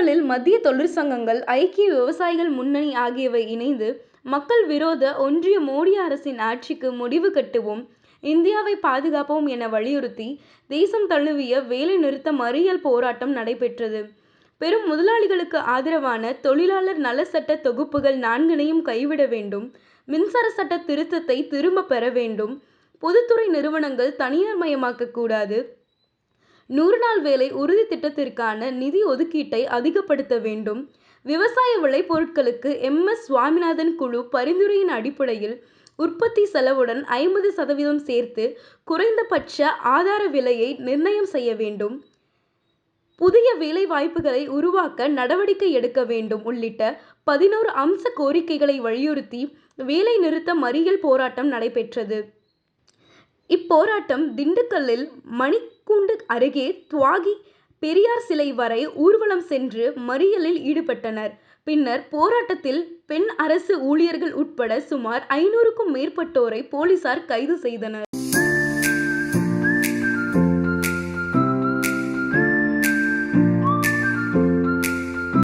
திண்டுக்கல்லில் மத்திய தொழிற்சங்கங்கள் ஐக்கிய விவசாயிகள் முன்னணி ஆகியவை இணைந்து மக்கள் விரோத ஒன்றிய மோடி அரசின் ஆட்சிக்கு முடிவு கட்டுவோம் இந்தியாவை பாதுகாப்போம் என வலியுறுத்தி தேசம் தழுவிய வேலை நிறுத்த மறியல் போராட்டம் நடைபெற்றது. பெரும் முதலாளிகளுக்கு ஆதரவான தொழிலாளர் நல சட்ட தொகுப்புகள் நான்கினையும் கைவிட வேண்டும். மின்சார சட்ட திருத்தத்தை திரும்ப பெற வேண்டும். பொதுத்துறை நிறுவனங்கள் தனியார் மயமாக்க கூடாது. நூறு நாள் வேலை உறுதி திட்டத்திற்கான நிதி ஒதுக்கீட்டை அதிகப்படுத்த வேண்டும். விவசாய விளைபொருட்களுக்கு எம். எஸ். சுவாமிநாதன் குழு பரிந்துரையின் அடிப்படையில் உற்பத்தி செலவுடன் ஐம்பது சதவீதம் சேர்த்து குறைந்தபட்ச ஆதார விலையை நிர்ணயம் செய்ய வேண்டும். புதிய வேலை வாய்ப்புகளை உருவாக்க நடவடிக்கை எடுக்க வேண்டும் உள்ளிட்ட பதினோரு அம்ச கோரிக்கைகளை வலியுறுத்தி வேலை நிறுத்த மறியல் போராட்டம் நடைபெற்றது. இப்போராட்டம் திண்டுக்கல்லில் மணிக்கூண்டு அருகே துவாகி பெரியார் சிலை வரை ஊர்வலம் சென்று மறியலில் ஈடுபட்டனர். பின்னர் போராட்டத்தில் பெண் அரசு ஊழியர்கள் உட்பட சுமார் ஐநூறுக்கும் மேற்பட்டோரை போலீசார் கைது செய்தனர்.